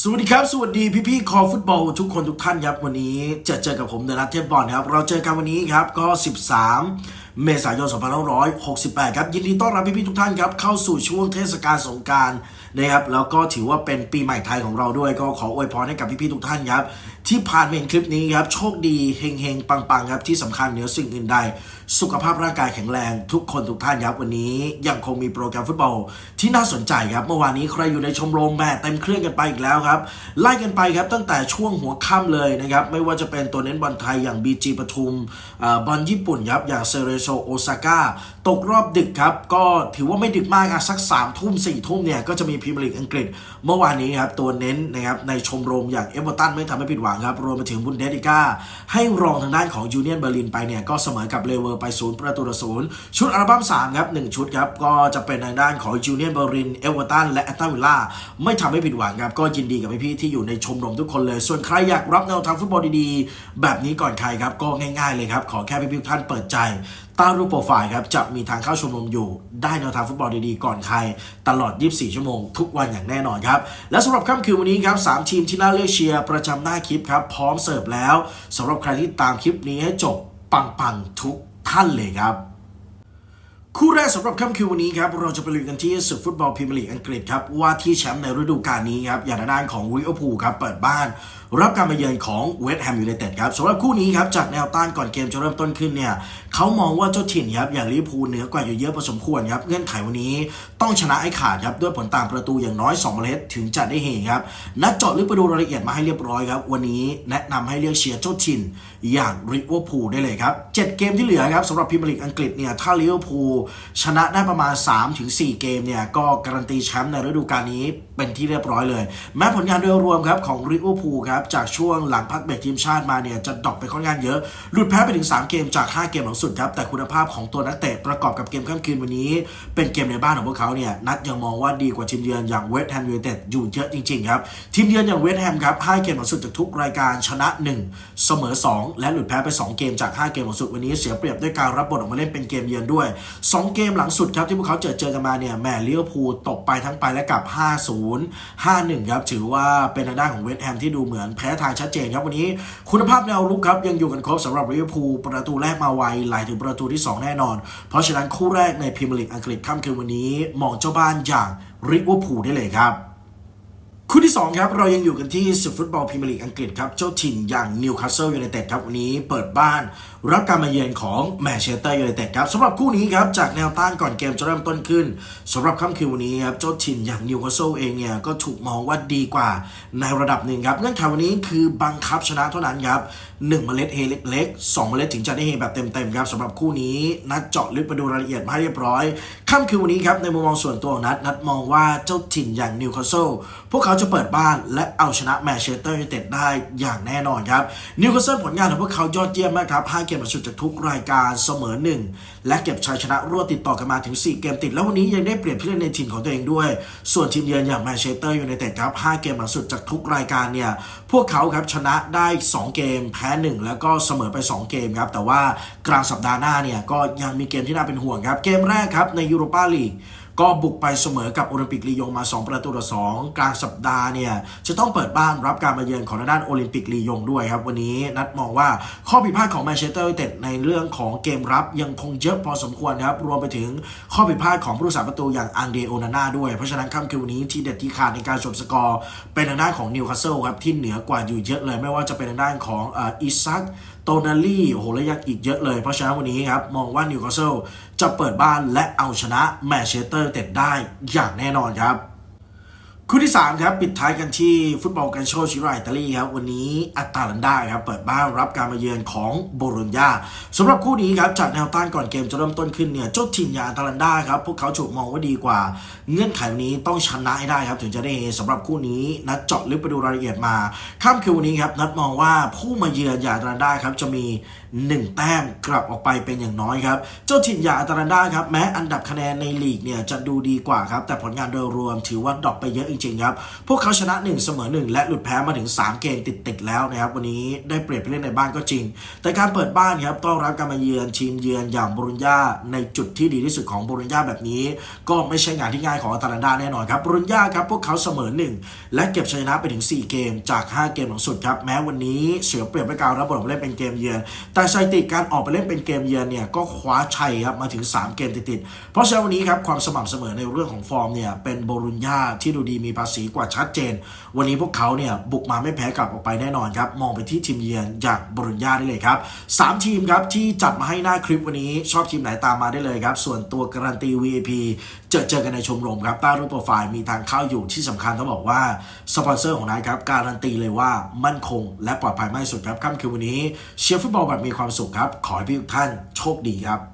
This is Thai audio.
สวัสดีครับ สวัสดีพี่ๆคอฟุตบอลทุกคนทุกท่านครับ วันนี้เจอเจอกับผมเดนัทเทพบอลครับ เราเจอกันวันนี้ครับก็ 13 เมษายน 2568 ครับ ยินดีต้อนรับพี่ๆทุกท่านครับ เข้าสู่ช่วงเทศกาลสงการนะครับแล้วก็ถือว่าเป็นปีใหม่ไทยของเราด้วย ก็ขออวยพรให้กับพี่ๆทุกท่านครับ ที่ผ่านมาเห็นคลิปนี้ครับ โชคดีเฮงๆ ปังๆ ครับ ที่สำคัญเหนือสิ่งอื่นใด สุขภาพร่างกายแข็งแรง ทุกคนทุกท่านครับ วันนี้ยังคงมีโปรแกรมฟุตบอล ที่น่าสนใจครับ เมื่อวานนี้ใครอยู่ในชมรมแม่เต็มเครื่องกันไปอีกแล้วครับ ไล่กันไปครับตั้งแต่ช่วงหัวค่ำเลยนะครับ ไม่ว่าจะเป็นตัวเน้นบอลไทยอย่าง BG ปทุมบอลญี่ปุ่นครับอย่างเซเรโซโอซาก้าตกรอบดึกครับก็ถือว่าไม่ดึกมากอะสัก3ามทุ่มสี่ทุ่มเนี่ยก็จะมีพรีเมียร์ลีกอังกฤษ เมื่อวานนี้ครับตัวเน้นนะครับในชมรมอย่างเอเวอร์ตันไม่ทำให้ผิดหวังครับ รวมไปถึงบุนเดสติก้า ให้รองทางด้านของยูเนียนเบอร์ลินไปเนี่ย ก็เสมอกับเลเวอร์ไปศูนย์ประตูต่อศูนย์ชุดอัลบั้ม3ครับ1ชุดครับ ก็จะเป็นทางด้านของยูเนียนเบอร์ลิน เอเวอร์ตันและแอตตันวิลล่าไม่ทำให้ผิดหวังครับ ก็ยินดีกับพี่ๆที่อยู่ในชมรมทุกคนเลย ส่วนใครอยากรับแนวทางฟุตบอลดีๆ แบบนี้ก่อนใครครับก็ง่าย ๆเลยครับขอแค่พี่ๆทุกท่านเปิดใจใต้รูปโปรไฟล์ครับจะมีทางเข้าชมรมอยู่ ได้แนวทางฟุตบอลดีๆ ก่อนใคร ตลอด 24 ชั่วโมง ทุกวันอย่างแน่นอนครับ และสำหรับค่ำคืนวันนี้ครับ3ทีมที่น่าเลือกเชียร์ประจำหน้าคลิปครับ พร้อมเสิร์ฟแล้วสำหรับใครที่ตามคลิปนี้ให้จบปังๆทุกท่านเลยครับ คู่แรกสำหรับค่ำคืนวันนี้ครับเราจะไปลุยกันที่ศึกฟุตบอลพรีเมียร์ลีกอังกฤษครับว่าที่แชมป์ในฤดูกาลนี้ครับอย่างทาด้านของลิเวอพูลครับเปิดบ้าน รับการมาเยือนของเวสต์แฮมยูไนเต็ดครับสำหรับคู่นี้ครับจากแนวต้านก่อนเกมจะเริ่มต้นขึ้นเนี่ยเขามองว่าเจ้าถิ่นครับอย่างลิเวอร์พูลเหนือกว่าอยู่เยอะพอสมควรครับเงื่อนไขวันนี้ต้องชนะให้ขาดครับด้วยผลต่างประตูอย่างน้อย2เมล็ดถึงจะได้เฮครับนัดเจาะลึกไปดูรายละเอียดมาให้เรียบร้อยครับวันนี้แนะนำให้เลือกเชียร์เจ้าถิ่นอย่างลิเวอร์พูลได้เลยครับเจ็ดเกมที่เหลือครับสำหรับพรีเมียร์ลีกอังกฤษเนี่ยถ้าลิเวอร์พูลชนะได้ประมาณ 3-4 เกมเนี่ย ก็การันตีแชมป์ในฤดูกาลนี้เป็นที่เรียบร้อยเลย แม้ผลงานโดยรวมครับของลิเวอร์พูลครับ จากช่วงหลังพักเบรกทีมชาติมาเนี่ย จะดรอปไปค่อนข้างเยอะ หลุดแพ้ไปถึง 3 เกมจาก 5 เกมหลังสุดครับ แต่คุณภาพของตัวนักเตะประกอบกับเกมค่ำคืนวันนี้ เป็นเกมในบ้านของพวกเขาเนี่ยนัดยังมองว่าดีกว่าทีมเยือนอย่างเวสต์แฮมยูไนเต็ดอยู่เยอะจริงๆครับทีมเยือนอย่างเวสต์แฮมครับ5เกมหลังสุดจากทุกรายการชนะ 1 เสมอ 2 และหลุดแพ้ไป 2 เกมจาก 5 เกมหลังสุดวันนี้เสียเปรียบด้วยการรับบทออกมาเล่นเป็นเกมเยือนด้วย2 เกมหลังสุดครับที่พวกเขาเจอเจอกันมาเนี่ยแม่ลิเวอร์พูลตกไปทั้งไปและกลับ 5-0 5-1 ครับ ถือว่าเป็นทางด้านของเวสต์แฮมที่ดูเหมือนแพ้ทางชัดเจนครับ วันนี้คุณภาพแนวรุกครับ ยังอยู่กันครบสำหรับลิเวอร์พูลประตูแรกมาไวไหลถึงประตูที่ 2 แน่นอน เพราะฉะนั้นคู่แรกในพรีเมียร์ลีกอังกฤษค่ำคืนวันนี้มองเจ้าบ้านอย่างลิเวอร์พูลได้เลยครับ คู่ที่ 2 ครับ เรายังอยู่กันที่ศึกฟุตบอลพรีเมียร์ลีกอังกฤษครับ เจ้าถิ่นอย่างนิวคาสเซิลยูไนเต็ดครับ วันนี้เปิดบ้าน รับการมาเยือนของแมนเชสเตอร์ยูไนเต็ดครับสำหรับคู่นี้ครับ จากแนวต้านก่อนเกมจะเริ่มต้นขึ้นสำหรับค่ำคืนวันนี้ครับ เจ้าถิ่นอย่างนิวคาสเซิลเองเนี่ย ก็ถูกมองว่าดีกว่าในระดับหนึ่งครับเงื่อนไขวันนี้คือบังคับชนะเท่านั้นครับหนึ่งเมล็ดเฮเล็กๆสองเมล็ดถึงจะได้เฮแบบเต็มๆครับสำหรับคู่นี้นัดเจาะลึกไปดูรายละเอียดมาให้เรียบร้อยค่ำคืนวันนี้ครับในมุมมองส่วนตัวของนัดนัดมองว่าเจ้าถิ่นอย่างนิวคาสเซิลพวกเขาจะจะเปิดบ้านและเอาชนะแมนเชสเตอร์ยูไนเต็ดได้อย่างแน่นอนครับนิวคาสเซิลผลงานของพวกเขายอดเยี่ยมมากครับ5เกมลังสุดจากทุกรายการเสมอหนึ่งและเก็บชัยชนะรวดติดต่อกันมาถึง 4 เกมติด แล้ววันนี้ยังได้เปรียบผู้เล่นในถิ่นของตัวเองด้วย ส่วนทีมเยือนอย่างแมนเชสเตอร์ยูไนเต็ดครับ5เกมหลังสุดจากทุกรายการเนี่ยพวกเขาครับชนะได้ 2 เกม แพ้ 1 แล้วก็เสมอไป 2 เกมครับแต่ว่ากลางสัปดาห์หน้าเนี่ยก็ยังมีเกมที่น่าเป็นห่วงครับเกมแรกครับในยูโรปาลีก ก็บุกไปเสมอกับโอลิมปิกลียงมา 2 ประตูต่อ2กลางสัปดาห์เนี่ยจะต้องเปิดบ้านรับการมาเยือนของด้านโอลิมปิกลียงด้วยครับ วันนี้นัดมองว่าข้อผิดพลาดของแมนเชสเตอร์ยูไนเต็ดในเรื่องของเกมรับยังคงเยอะพอสมควรครับ รวมไปถึงข้อผิดพลาดของผู้รักษาประตูอย่างอันเดโอนาน่าด้วย เพราะฉะนั้นค่ำคืนวันนี้ที่เด็ดที่ขาดในการจบสกอร์เป็นทางด้านของนิวคาสเซิลครับที่เหนือกว่าอยู่เยอะเลยไม่ว่าจะเป็นทางด้านของอิซักโตนาลี่โหและยังอีกเยอะเลย เพราะฉะนั้นวันนี้ครับ มองว่านิวคาสเซิลจะเปิดบ้านและเอาชนะแมนเชสเตอร์เต็ดได้อย่างแน่นอนครับ คู่ที่ 3 ครับ ปิดท้ายกันที่ฟุตบอลกันโชชิราอิตาลีครับ วันนี้อัตตาลันดาครับ เปิดบ้านรับการมาเยือนของโบโลญญาสำหรับคู่นี้ครับจากแนวต้านก่อนเกมจะเริ่มต้นขึ้นเนี่ยเจ้าถิ่นอย่างอัตตาลันดาครับ พวกเขาถูกมองว่าดีกว่า เงื่อนไขนี้ต้องชนะให้ได้ครับ ถึงจะได้เฮสำหรับคู่นี้นัดเจาะลึกไปดูรายละเอียดมาค่ำคืนวันนี้ครับนัดมองว่าผู้มาเยือนอย่างอัตตาลันดาครับจะมี 1 แต้มกลับออกไปเป็นอย่างน้อยครับ เจ้าถิ่นอย่างอัตาลันดาครับแม้อันดับคะแนนในลีกเนี่ยจะดูดีกว่าครับ แต่ผลงานโดยรวมถือว่าดรอปไปเยอะจริงๆครับ พวกเขาชนะ 1 เสมอ 1 และหลุดแพ้มาถึง 3 เกมติดๆแล้วนะครับ วันนี้ได้เปรียบไปเล่นในบ้านก็จริง แต่การเปิดบ้านครับต้อนรับการมาเยือนทีมเยือนอย่างบรุญญาในจุดที่ดีที่สุดของบรุญญาแบบนี้ ก็ไม่ใช่งานที่ง่ายของอาตาลันดาแน่นอนครับบรุญญาครับพวกเขาเสมอ 1 และเก็บชัยชนะไปถึง 4 เกมจาก 5 เกมหลังสุดครับแม้วันนี้เสียเปรียบไปการรับบทเล่นเป็นเกมเยือนแต่แต่สถิติการออกไปเล่นเป็นเกมเยือนเนี่ยก็คว้าชัยครับมาถึง 3 เกมติดๆ เพราะฉะนั้นวันนี้ครับความสม่ำเสมอในเรื่องของฟอร์มเนี่ยเป็นโบรุญญาที่ดูดีมีภาษีกว่าชัดเจน วันนี้พวกเขาเนี่ยบุกมาไม่แพ้กลับออกไปแน่นอนครับ มองไปที่ทีมเยือนจากโบรุญญาได้เลยครับ3ทีมครับที่จัดมาให้หน้าคลิปวันนี้ชอบทีมไหนตามมาได้เลยครับส่วนตัวการันตี VIP จอเจอกันในชมรมครับใต้รูปโปรไฟล์มีทางเข้าอยู่ที่สำคัญต้องบอกว่าสปอนเซอร์ของนายครับการันตีเลยว่ามั่นคง และปลอดภัยมากที่สุดครับค่ำคืนวันนี้เชียร์ฟุตบอลแบบมีความสุขครับ ขอให้พี่ทุกท่านโชคดีครับ